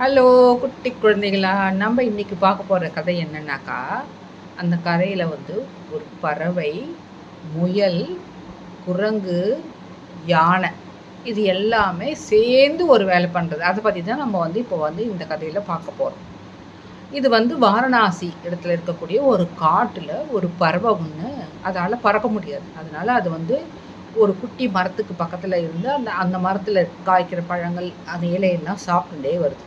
Hello குட்டி குழந்தைகளா நம்ம இன்னைக்கு பார்க்க போகிற கதை என்னன்னாக்கா அந்த கதையில் வந்து ஒரு பறவை முயல் குரங்கு யானை இது எல்லாமே சேர்ந்து ஒரு வேலை பண்ணுறது அதை பற்றி தான் நம்ம வந்து இப்போ வந்து இந்த கதையில் பார்க்க போகிறோம் இது வந்து வாரணாசி இடத்துல இருக்கக்கூடிய ஒரு காட்டில் ஒரு பறவை ஒன்று அதால் பறக்க முடியாது. அதனால் அது வந்து ஒரு குட்டி மரத்துக்கு பக்கத்தில் இருந்து அந்த அந்த மரத்தில் காய்க்கிற பழங்கள் அந்த இலையெல்லாம் சாப்பிட்டுட்டே வருது.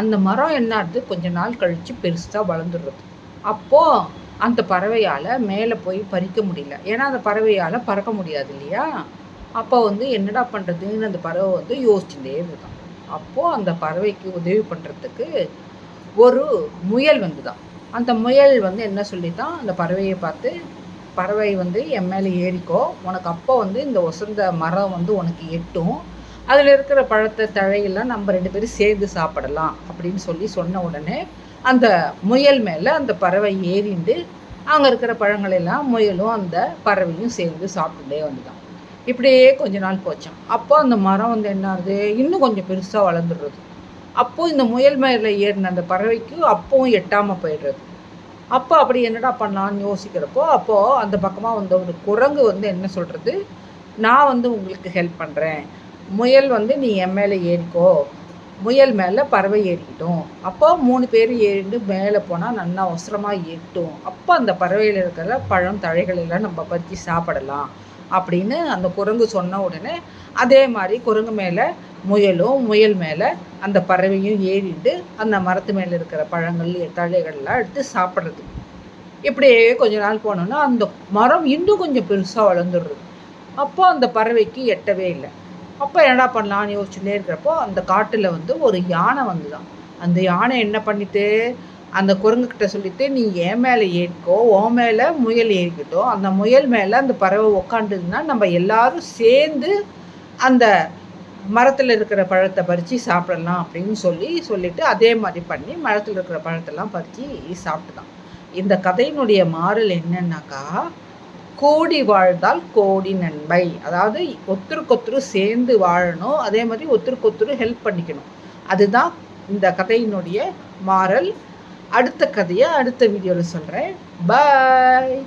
அந்த மரம் என்னாது கொஞ்ச நாள் கழித்து பெருசாக வளர்ந்துடுறது. அப்போது அந்த பறவையால் மேலே போய் பறிக்க முடியல. ஏன்னா அந்த பறவையால் பறக்க முடியாது இல்லையா? அப்போ வந்து என்னடா பண்ணுறதுன்னு அந்த பறவை வந்து யோசிச்சுட்டே இருந்துதான் அப்போது அந்த பறவைக்கு உதவி பண்ணுறதுக்கு ஒரு முயல் வந்துதான் அந்த முயல் வந்து என்ன சொல்லித்தான் அந்த பறவையை பார்த்து பறவை வந்து என் மேலே ஏறிக்கோ. உனக்கு அப்போ வந்து இந்த ஒசந்த மரம் வந்து உனக்கு எட்டும். அதில் இருக்கிற பழத்தை தழையெல்லாம் நம்ம ரெண்டு பேரும் சேர்ந்து சாப்பிடலாம் அப்படின்னு சொல்லி சொன்ன உடனே அந்த முயல் மேலே அந்த பறவை ஏறிண்டு அங்கே இருக்கிற பழங்களெல்லாம் முயலும் அந்த பறவையும் சேர்ந்து சாப்பிட்டுட்டே வந்துட்டான். இப்படியே கொஞ்ச நாள் போச்சான் அப்போ அந்த மரம் வந்து என்ன ஆகுது? இன்னும் கொஞ்சம் பெருசாக வளர்ந்துடுறது. அப்போது இந்த முயல் மேலே ஏறின அந்த பறவைக்கு அப்பவும் எட்டாமல் போயிடுறது. அப்போ அப்படி என்னடா பண்ணலான்னு யோசிக்கிறப்போ அப்போது அந்த பக்கமாக வந்த ஒரு குரங்கு வந்து என்ன சொல்கிறது நான் வந்து உங்களுக்கு ஹெல்ப் பண்ணுறேன் முயல் வந்து நீ என் மேலே ஏறிக்கோ. முயல் மேலே பறவை ஏறிக்கிட்டோம். அப்போ மூணு பேர் ஏறிண்டு மேலே போனால் நல்லா அவசரமாக ஏறிட்டோம். அப்போ அந்த பறவையில் இருக்கிற பழம் தழைகள் எல்லாம் நம்ம பறித்து சாப்பிடலாம் அப்படின்னு அந்த குரங்கு சொன்ன உடனே அதே மாதிரி குரங்கு மேலே முயலும் முயல் மேலே அந்த பறவையும் ஏறிட்டு அந்த மரத்து மேலே இருக்கிற பழங்கள் தழைகள்லாம் எடுத்து சாப்பிட்றது. இப்படியே கொஞ்ச நாள் போனோன்னா அந்த மரம் இன்னும் கொஞ்சம் பெருசாக வளர்ந்துடுறது அப்போ அந்த பறவைக்கு எட்டவே இல்லை. அப்போ என்னடா பண்ணலான்னு யோசிச்சுட்டே இருக்கிறப்போ அந்த காட்டில் வந்து ஒரு யானை வந்துதான். அந்த யானை என்ன பண்ணிட்டு அந்த குரங்குக்கிட்ட சொல்லிட்டு நீ என் மேலே ஏறிக்கோ ஓ மேலே முயல் ஏறிக்கிட்டோம். அந்த முயல் மேலே அந்த பறவை உக்காண்டுதுன்னா நம்ம எல்லாரும் சேர்ந்து அந்த மரத்தில் இருக்கிற பழத்தை பறித்து சாப்பிடலாம் அப்படின்னு சொல்லி சொல்லிட்டு அதே மாதிரி பண்ணி மரத்தில் இருக்கிற பழத்தெல்லாம் பறித்து சாப்பிட்டுதான். இந்த கதையினுடைய மாறல் என்னன்னாக்கா கோடி வாழ்ந்தால் கோடி நன்மை. அதாவது ஒத்துருக்கொத்துரு சேர்ந்து வாழணும். அதே மாதிரி ஒத்துருக்கொத்துரு ஹெல்ப் பண்ணிக்கணும். அதுதான் இந்த கதையினுடைய மாறல் அடுத்த கதையை அடுத்த வீடியோவில் சொல்கிறேன் பாய்